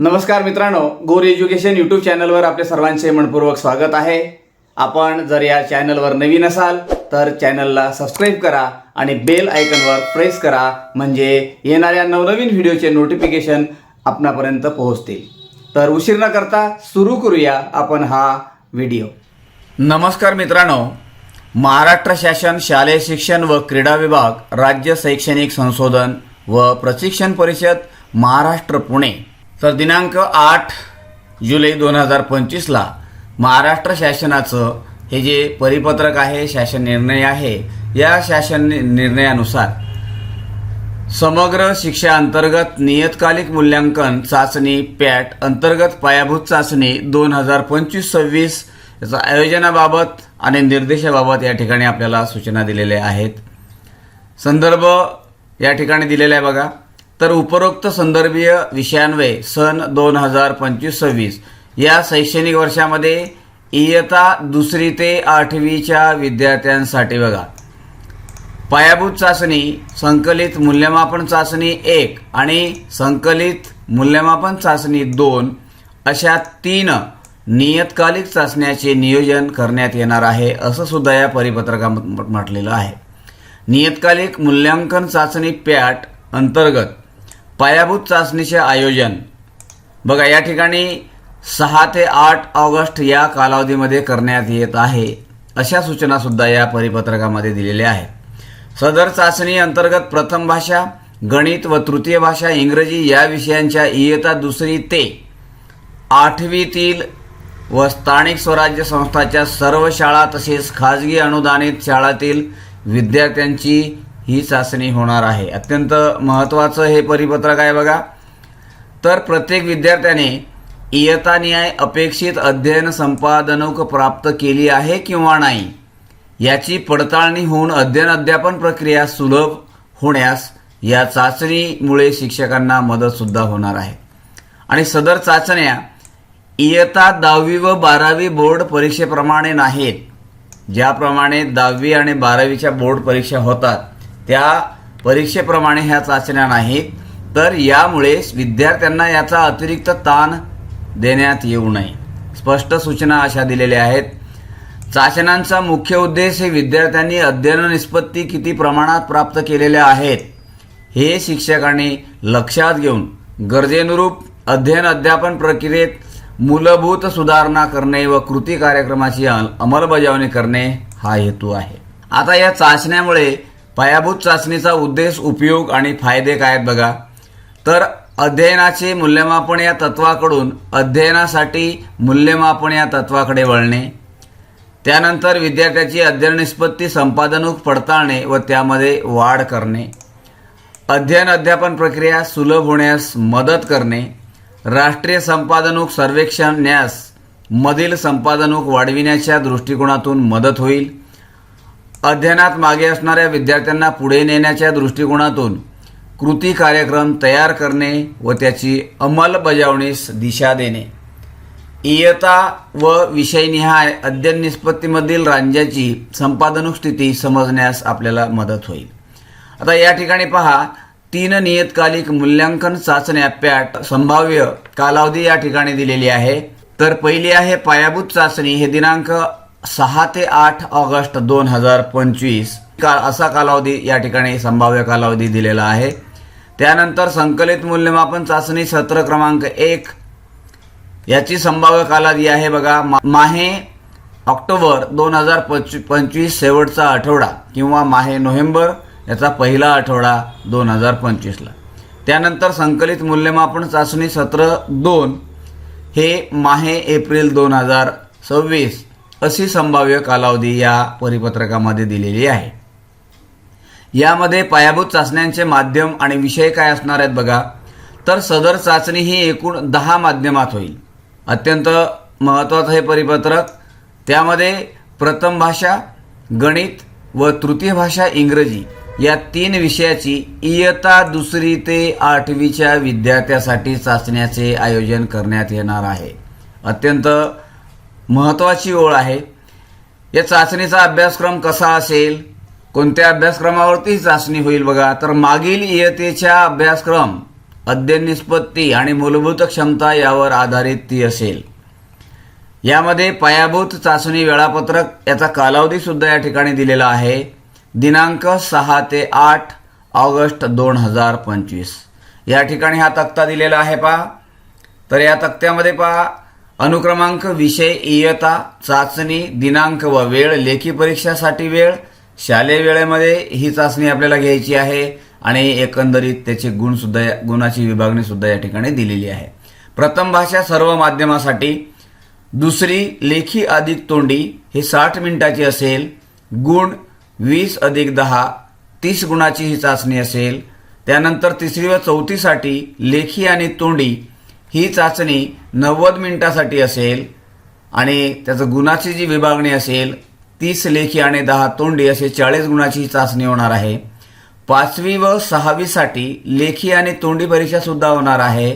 नमस्कार मित्रांनो गोर एज्युकेशन यूट्यूब चॅनलवर आपले सर्वांचे मनपूर्वक स्वागत आहे. आपण जर या चॅनलवर नवीन असाल तर चॅनलला सबस्क्राईब करा आणि बेल आयकनवर प्रेस करा म्हणजे येणाऱ्या नवनवीन व्हिडिओचे नोटिफिकेशन आपणापर्यंत पोहोचतील. तर उशीर न करता सुरू करूया आपण हा व्हिडिओ नमस्कार मित्रांनो महाराष्ट्र शासन शालेय शिक्षण व क्रीडा विभाग राज्य शैक्षणिक संशोधन व प्रशिक्षण परिषद महाराष्ट्र पुणे. तर दिनांक आठ जुलै दोन हजार पंचवीसला महाराष्ट्र शासनाचं हे जे परिपत्रक आहे शासन निर्णय आहे या शासन निर्णयानुसार समग्र शिक्षा अंतर्गत नियतकालिक मूल्यांकन चाचणी पॅट अंतर्गत पायाभूत चाचणी दोन हजार पंचवीस सव्वीस याचा आयोजनाबाबत आणि निर्देशाबाबत या ठिकाणी आपल्याला सूचना दिलेल्या आहेत. संदर्भ या ठिकाणी दिलेला आहे बघा. तर उपरोक्त संदर्भीय विषयान्वये सन दोन हजार पंचवीस सव्वीस. या शैक्षणिक वर्षामध्ये इयता दुसरी ते आठवीच्या विद्यार्थ्यांसाठी बघा. पायाभूत चाचणी संकलित मूल्यमापन चाचणी एक आणि संकलित मूल्यमापन चाचणी दोन अशा तीन नियतकालिक चाचण्याचे नियोजन करण्यात येणार आहे असं सुद्धा या परिपत्रकात म्हटलेलं आहे. नियतकालिक मूल्यांकन चाचणी पॅट अंतर्गत पायाभूत चाचणीचे आयोजन. बघा या ठिकाणी सहा ते आठ ऑगस्ट या कालावधीमध्ये करण्यात येत आहे अशा सूचनासुद्धा या परिपत्रकामध्ये दिलेल्या आहेत. सदर चाचणी अंतर्गत प्रथम भाषा गणित व तृतीय भाषा इंग्रजी या विषयांच्या इयता दुसरी ते आठवीतील व स्थानिक स्वराज्य संस्थाच्या सर्व शाळा तसेच खाजगी अनुदानित शाळातील विद्यार्थ्यांची ही चाचणी होणार आहे. अत्यंत महत्त्वाचं हे परिपत्रक आहे बघा. तर प्रत्येक विद्यार्थ्याने इयतान्याय अपेक्षित अध्ययन संपादनक प्राप्त केली आहे किंवा नाही याची पडताळणी होऊन अध्ययन अध्यापन प्रक्रिया सुलभ होण्यास या चाचणीमुळे शिक्षकांना मदतसुद्धा होणार आहे. आणि सदर चाचण्या इयता दहावी व बारावी बोर्ड परीक्षेप्रमाणे नाहीत ज्याप्रमाणे दहावी आणि बारावीच्या बोर्ड परीक्षा होतात. त्या परीक्षेप्रमाणे ह्या चाचण्या नाहीत. तर यामुळे विद्यार्थ्यांना याचा अतिरिक्त ताण देण्यात येऊ नये. स्पष्ट सूचना अशा दिलेल्या आहेत. चाचण्यांचा मुख्य उद्देश हे विद्यार्थ्यांनी अध्ययन निष्पत्ती किती प्रमाणात प्राप्त केलेल्या आहेत हे शिक्षकांनी लक्षात घेऊन गरजेनुरूप अध्ययन अध्यापन प्रक्रियेत मूलभूत सुधारणा करणे व कृती कार्यक्रमाची अंमलबजावणी करणे हा हेतू आहे. आता या चाचण्यामुळे पायाभूत चाचणीचा उद्देश उपयोग आणि फायदे काय आहेत बघा. तर अध्ययनाचे मूल्यमापन या तत्वाकडून अध्ययनासाठी मूल्यमापन या तत्वाकडे वळणे. त्यानंतर विद्यार्थ्याची अध्ययन निष्पत्ती संपादनूक पडताळणे व त्यामध्ये वाढ करणे. अध्ययन अध्यापन प्रक्रिया सुलभ होण्यास मदत करणे. राष्ट्रीय संपादनूक सर्वेक्षण न्यास मधील संपादनूक वाढविण्याच्या दृष्टिकोनातून मदत होईल. अध्ययनात मागे असणाऱ्या विद्यार्थ्यांना पुढे नेण्याच्या दृष्टिकोनातून कृती कार्यक्रम तयार करणे व त्याची अंमलबजावणीस दिशा देणे. इयता व विषयनिहाय अध्ययन निष्पत्तीमधील राज्याची संपादनूक स्थिती समजण्यास आपल्याला मदत होईल. आता या ठिकाणी पहा तीन नियतकालिक मूल्यांकन चाचण्या पॅट संभाव्य कालावधी या ठिकाणी दिलेली आहे. तर पहिली आहे पायाभूत चाचणी. हे दिनांक सहा ते आठ ऑगस्ट दोन हजार पंचवीस का असा कालावधी या ठिकाणी संभाव्य कालावधी दिलेला आहे. त्यानंतर संकलित मूल्यमापन चाचणी सत्र क्रमांक एक याची संभाव्य कालावधी आहे बघा. मा- माहे ऑक्टोबर दोन हजार पंचवीस शेवटचा आठवडा किंवा माहे नोव्हेंबर याचा पहिला आठवडा दोन हजार पंचवीसला. त्यानंतर संकलित मूल्यमापन चाचणी सत्र दोन हे माहे एप्रिल दोन हजार सव्वीस अशी संभाव्य कालावधी या परिपत्रकामध्ये दिलेली आहे. यामध्ये पायाभूत चाचण्यांचे माध्यम आणि विषय काय असणार आहेत बघा. तर सदर चाचणी ही एकूण दहा माध्यमात होईल. अत्यंत महत्त्वाचं हे परिपत्रक. त्यामध्ये प्रथम भाषा गणित व तृतीय भाषा इंग्रजी या तीन विषयाची इयत्ता दुसरी ते आठवीच्या विद्यार्थ्यासाठी चाचण्याचे आयोजन करण्यात येणार आहे. अत्यंत महत्त्वाची ओळ आहे. या चाचणीचा अभ्यासक्रम कसा असेल? कोणत्या अभ्यासक्रमावरती ही चाचणी होईल बघा. तर मागील इयतेच्या अभ्यासक्रम अध्ययन निष्पत्ती आणि मूलभूत क्षमता यावर आधारित ती असेल. यामध्ये पायाभूत चाचणी वेळापत्रक याचा कालावधीसुद्धा या ठिकाणी दिलेला आहे. दिनांक सहा ते आठ ऑगस्ट दोन हजार पंचवीस. या ठिकाणी हा तक्ता दिलेला आहे पहा. तर या तक्त्यामध्ये पहा. अनुक्रमांक विषय इयता चाचणी दिनांक व वेळ लेखी परीक्षासाठी वेळ. शालेय वेळेमध्ये ही चाचणी आपल्याला घ्यायची आहे आणि एकंदरीत त्याचे गुणसुद्धा गुणाची विभागणीसुद्धा या ठिकाणी दिलेली आहे. प्रथम भाषा सर्व माध्यमासाठी. दुसरी लेखी अधिक तोंडी हे साठ मिनिटाची असेल. गुण वीस अधिक दहा तीस गुणाची ही चाचणी असेल. त्यानंतर तिसरी व चौथीसाठी लेखी आणि तोंडी ही चाचणी नव्वद मिनिटासाठी असेल आणि त्याचं गुणाची जी विभागणी असेल तीस लेखी आणि दहा तोंडी असे चाळीस गुणाची ही चाचणी होणार आहे. पाचवी व सहावीसाठी लेखी आणि तोंडी परीक्षासुद्धा होणार आहे.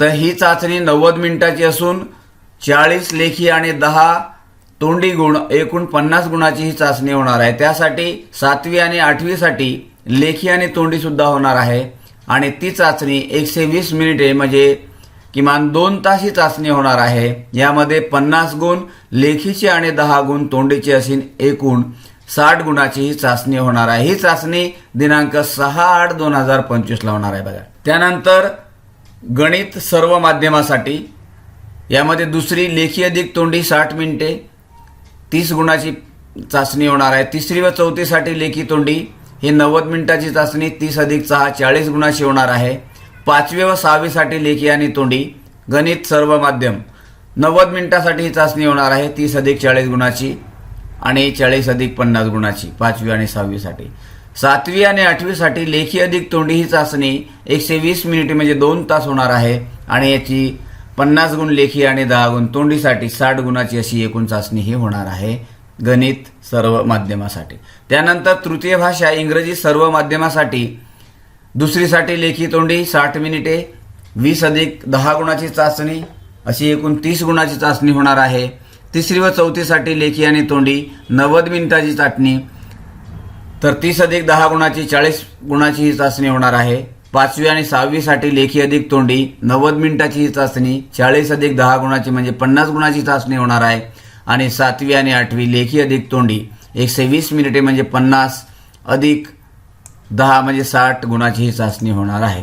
तर ही चाचणी नव्वद मिनिटाची असून चाळीस लेखी आणि दहा तोंडी गुण एकूण पन्नास गुणाची ही चाचणी होणार आहे. त्यासाठी सातवी आणि आठवीसाठी लेखी आणि तोंडीसुद्धा होणार आहे. आणि ती चाचणी एकशे वीस मिनिटे म्हणजे किमान दोन तास ही चाचणी होणार आहे. यामध्ये पन्नास गुण लेखीचे आणि दहा गुण तोंडीचे असून एकूण साठ गुणाची ही चाचणी होणार आहे. ही चाचणी दिनांक सहा आठ दोन हजार पंचवीसला होणार आहे बघा. त्यानंतर गणित सर्व माध्यमासाठी यामध्ये दुसरी लेखी अधिक तोंडी साठ मिनिटे तीस गुणाची चाचणी होणार आहे. तिसरी व चौथीसाठी लेखी तोंडी ही नव्वद मिनिटाची चाचणी तीस अधिक सहा चाळीस गुणाची होणार आहे. पाचवी व सहावीसाठी लेखी आणि तोंडी गणित सर्व माध्यम. नव्वद मिनिटासाठी ही चाचणी होणार आहे तीस अधिक चाळीस गुणाची आणि चाळीस अधिक पन्नास गुणाची पाचवी आणि सहावीसाठी सातवी आणि आठवीसाठी लेखी अधिक तोंडी ही चाचणी एकशे वीस मिनिटे म्हणजे दोन तास होणार आहे आणि याची पन्नास गुण लेखी आणि दहा गुण तोंडीसाठी साठ गुणाची अशी एकूण चाचणी ही होणार आहे. गणित सर्व माध्यमासाठी. त्यानंतर तृतीय भाषा इंग्रजी सर्व माध्यमासाठी. दुसरीसाठी लेखी तोंडी साठ मिनिटे वीस अधिक दहा गुणाची चाचणी अशी एकूण तीस गुणाची चाचणी होणार आहे. तिसरी व चौथीसाठी लेखी आणि तोंडी नव्वद मिनिटाची चाचणी तर तीस अधिक दहा गुणाची चाळीस गुणाची ही चाचणी होणार आहे. पाचवी आणि सहावीसाठी लेखी अधिक तोंडी नव्वद मिनिटाची ही चाचणी चाळीस अधिक दहा गुणाची म्हणजे पन्नास गुणाची चाचणी होणार आहे. आणि सातवी आणि आठवी लेखी अधिक तोंडी. एकशे वीस मिनिटे म्हणजे पन्नास अधिक दहा म्हणजे साठ गुणाची ही चाचणी होणार आहे.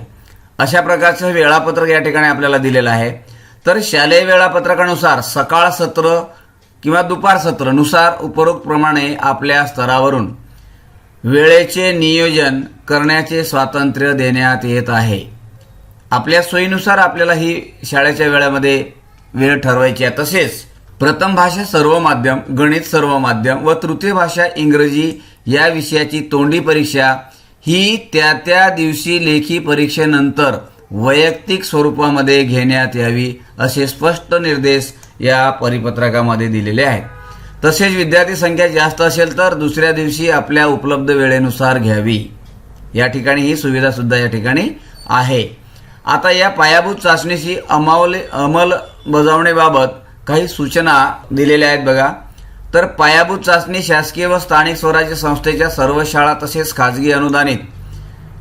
अशा प्रकारचं वेळापत्रक या ठिकाणी आपल्याला दिलेलं आहे. तर शालेय वेळापत्रकानुसार सकाळ सत्र किंवा दुपार सत्रनुसार उपरोक्त प्रमाणे आपल्या स्तरावरून वेळेचे नियोजन करण्याचे स्वातंत्र्य देण्यात येत आहे. आपल्या सोयीनुसार आपल्याला ही शाळेच्या वेळेमध्ये वेळ ठरवायची आहे. तसेच प्रथम भाषा सर्व माध्यम गणित सर्व माध्यम व तृतीय भाषा इंग्रजी या विषयाची तोंडी परीक्षा ही त्या त्या दिवशी लेखी परीक्षेनंतर वैयक्तिक स्वरूपामध्ये घेण्यात यावी असे स्पष्ट निर्देश या परिपत्रकामध्ये दिलेले आहेत. तसेच विद्यार्थी संख्या जास्त असेल तर दुसऱ्या दिवशी आपल्या उपलब्ध वेळेनुसार घ्यावी. या ठिकाणी ही सुविधासुद्धा या ठिकाणी आहे. आता या पायाभूत चाचणीची अमावले अंमलबजावणीबाबत काही सूचना दिलेल्या आहेत बघा. तर पायाभूत चाचणी शासकीय व स्थानिक स्वराज्य संस्थेच्या सर्व शाळा तसेच खाजगी अनुदानित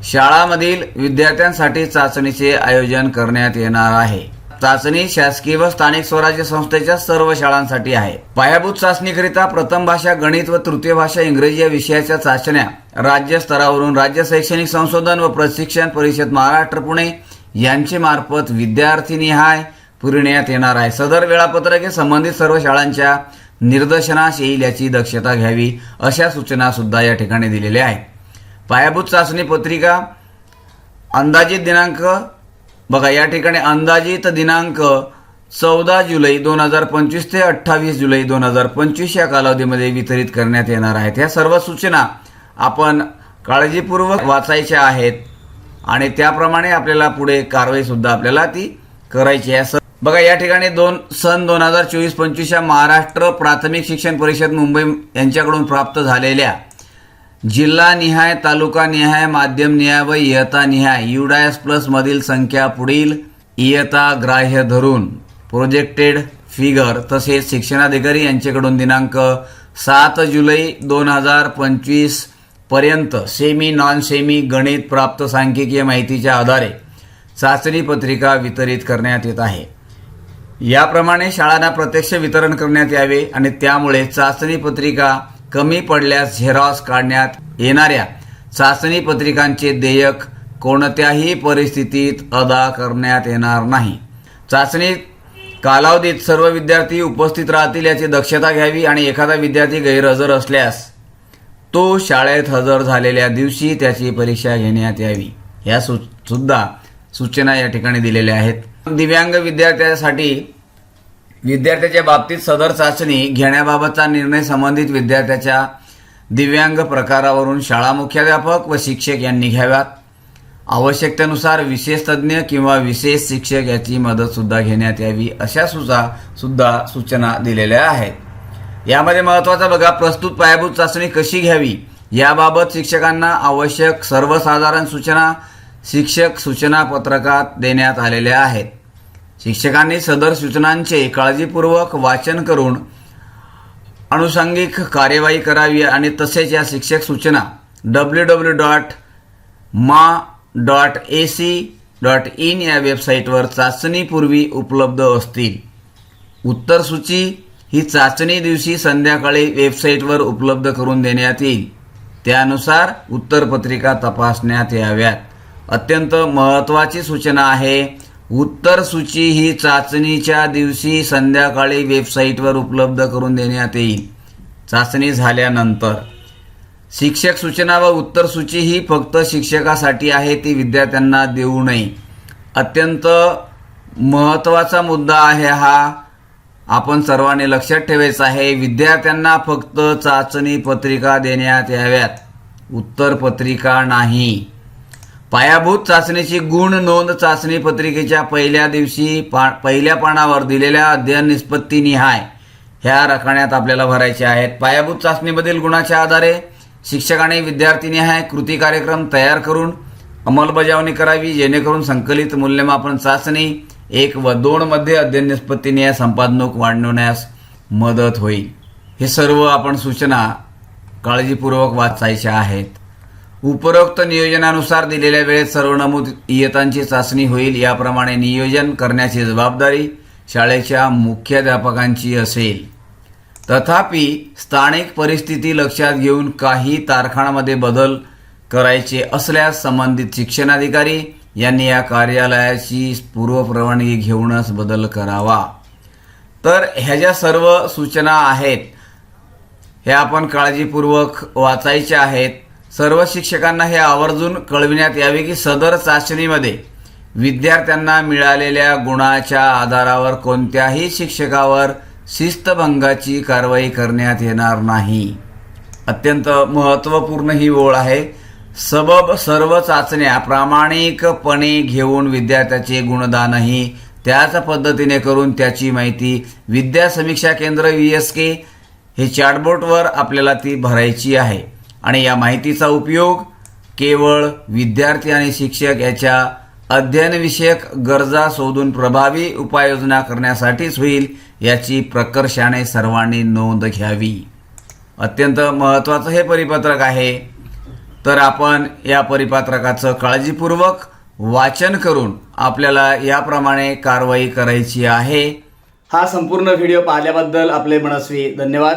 शाळामधील विद्यार्थ्यांसाठी चाचणीचे आयोजन करण्यात येणार आहे. चाचणी शासकीय व स्थानिक स्वराज्य संस्थेच्या सर्व शाळांसाठी आहे. पायाभूत चाचणीकरिता प्रथम भाषा गणित व तृतीय भाषा इंग्रजी या विषयाच्या चाचण्या राज्य स्तरावरून राज्य शैक्षणिक संशोधन व प्रशिक्षण परिषद महाराष्ट्र पुणे यांचे मार्फत विद्यार्थीनिहाय पुरविण्यात येणार आहे. सदर वेळापत्रक हे संबंधित सर्व शाळांच्या निर्देशनास येईल याची दक्षता घ्यावी अशा सूचना सुद्धा या ठिकाणी दिलेल्या आहेत. पायाभूत चाचणी पत्रिका अंदाजित दिनांक बघा या ठिकाणी अंदाजित दिनांक चौदा जुलै दोन हजार पंचवीस ते अठ्ठावीस जुलै दोन हजार पंचवीस या कालावधीमध्ये वितरित करण्यात येणार आहेत. ह्या सर्व सूचना आपण काळजीपूर्वक वाचायच्या आहेत आणि त्याप्रमाणे आपल्याला पुढे कारवाई सुद्धा आपल्याला ती करायची आहे. बघा या ठिकाणी दोन सन दोन हजार चोवीस पंचवीसच्या महाराष्ट्र प्राथमिक शिक्षण परिषद मुंबई यांच्याकडून प्राप्त झालेल्या जिल्हा निहाय तालुका निहाय माध्यम निहाय व इयतानिहाय युडायस प्लस मधील संख्या पुढील इयता ग्राह्य धरून प्रोजेक्टेड फिगर तसेच शिक्षणाधिकारी यांच्याकडून दिनांक सात जुलै दोन हजार पंचवीसपर्यंत सेमी नॉन सेमी गणित प्राप्त सांख्यिकीय माहितीच्या आधारे चाचणी पत्रिका वितरित करण्यात येत आहे. याप्रमाणे शाळांना प्रत्यक्ष वितरण करण्यात यावे आणि त्यामुळे चाचणी पत्रिका कमी पडल्यास झेरॉक्स काढण्यात येणाऱ्या चाचणी पत्रिकांचे देयक कोणत्याही परिस्थितीत अदा करण्यात येणार नाही. चाचणी कालावधीत सर्व विद्यार्थी उपस्थित राहतील याची दक्षता घ्यावी आणि एखादा विद्यार्थी गैरहजर असल्यास तो शाळेत हजर झालेल्या दिवशी त्याची परीक्षा घेण्यात यावी. या सु सुद्धा सूचना या ठिकाणी दिलेल्या आहेत. दिव्यांग विद्यार्थ्यासाठी विद्यार्थ्याच्या बाबतीत सदर चाचणी घेण्याबाबतचा निर्णय संबंधित विद्यार्थ्याच्या दिव्यांग प्रकारावरून शाळा मुख्याध्यापक व शिक्षक यांनी घ्याव्यात. आवश्यकतेनुसार विशेष तज्ज्ञ किंवा विशेष शिक्षक याची मदतसुद्धा घेण्यात यावी अशा सुद्धा सुद्धा सूचना दिलेल्या आहेत. यामध्ये महत्त्वाचा बघा प्रस्तुत पायाभूत चाचणी कशी घ्यावी? याबाबत शिक्षकांना आवश्यक सर्वसाधारण सूचना शिक्षक सूचना पत्रकात देण्यात आलेल्या आहेत. शिक्षकांनी सदर सूचनांचे काळजीपूर्वक वाचन करून अनुषंगिक कार्यवाही करावी आणि तसेच या शिक्षक सूचना W W dot ma dot A C dot in या वेबसाईटवर चाचणीपूर्वी उपलब्ध असतील. उत्तरसूची ही चाचणी दिवशी संध्याकाळी वेबसाईटवर उपलब्ध करून देण्यात येईल. त्यानुसार उत्तरपत्रिका तपासण्यात याव्यात. अत्यंत महत्त्वाची सूचना आहे. उत्तर सूची ही चाचणीच्या दिवशी संध्याकाळी वेबसाईटवर उपलब्ध करून देण्यात येईल. चाचणी झाल्यानंतर. शिक्षक सूचना व उत्तर सूची ही फक्त शिक्षकासाठी आहे ती विद्यार्थ्यांना देऊ नये. अत्यंत महत्त्वाचा मुद्दा आहे हा. आपण सर्वांनी लक्षात ठेवायचा आहे विद्यार्थ्यांना फक्त चाचणी पत्रिका देण्यात याव्यात. उत्तरपत्रिका नाही. पायाभूत चाचणीची गुण नोंद चाचणी पत्रिकेच्या पहिल्या दिवशी पा पहिल्या पानावर दिलेल्या अध्ययन निष्पत्ती निहाय ह्या रखण्यात आपल्याला भरायच्या आहेत. पायाभूत चाचणीमधील गुणाच्या आधारे शिक्षकाने विद्यार्थीनिहाय कृती कार्यक्रम तयार करून अंमलबजावणी करावी जेणेकरून संकलित मूल्यमापन चाचणी एक व दोनमध्ये अध्ययन निष्पत्तीनिहाय संपादनूक वाढवण्यास मदत होईल. हे सर्व आपण सूचना काळजीपूर्वक वाचायच्या आहेत. उपरोक्त नियोजनानुसार दिलेल्या वेळेत सर्व नमूद इयतांची चाचणी होईल. याप्रमाणे नियोजन करण्याची जबाबदारी शाळेच्या मुख्याध्यापकांची असेल. तथापि स्थानिक परिस्थिती लक्षात घेऊन काही तारखांमध्ये बदल करायचे असल्यास संबंधित शिक्षणाधिकारी यांनी या कार्यालयाची पूर्वपरवानगी घेऊनच बदल करावा. तर ह्या ज्या सर्व सूचना आहेत. ह्या आपण काळजीपूर्वक वाचायच्या आहेत. सर्व शिक्षकांना हे आवर्जून कळविण्यात यावे की सदर चाचणीमध्ये विद्यार्थ्यांना मिळालेल्या गुणाच्या आधारावर कोणत्याही शिक्षकावर शिस्तभंगाची कारवाई करण्यात येणार नाही. अत्यंत महत्त्वपूर्ण ही ओळ आहे. सबब सर्व चाचण्या प्रामाणिकपणे घेऊन विद्यार्थ्याचे गुणदानही त्याच पद्धतीने करून त्याची माहिती विद्या समीक्षा केंद्र व्ही एस के हे चॅटबोटवर आपल्याला ती भरायची आहे. आणि या माहितीचा उपयोग केवळ विद्यार्थी आणि शिक्षक याच्या अध्ययनविषयक गरजा शोधून प्रभावी उपाययोजना करण्यासाठीच होईल याची प्रकर्षाने सर्वांनी नोंद घ्यावी. अत्यंत महत्त्वाचं हे परिपत्रक आहे. तर आपण या परिपत्रकाचं काळजीपूर्वक वाचन करून आपल्याला याप्रमाणे कारवाई करायची आहे. हा संपूर्ण व्हिडिओ पाहिल्याबद्दल आपले मनस्वी धन्यवाद.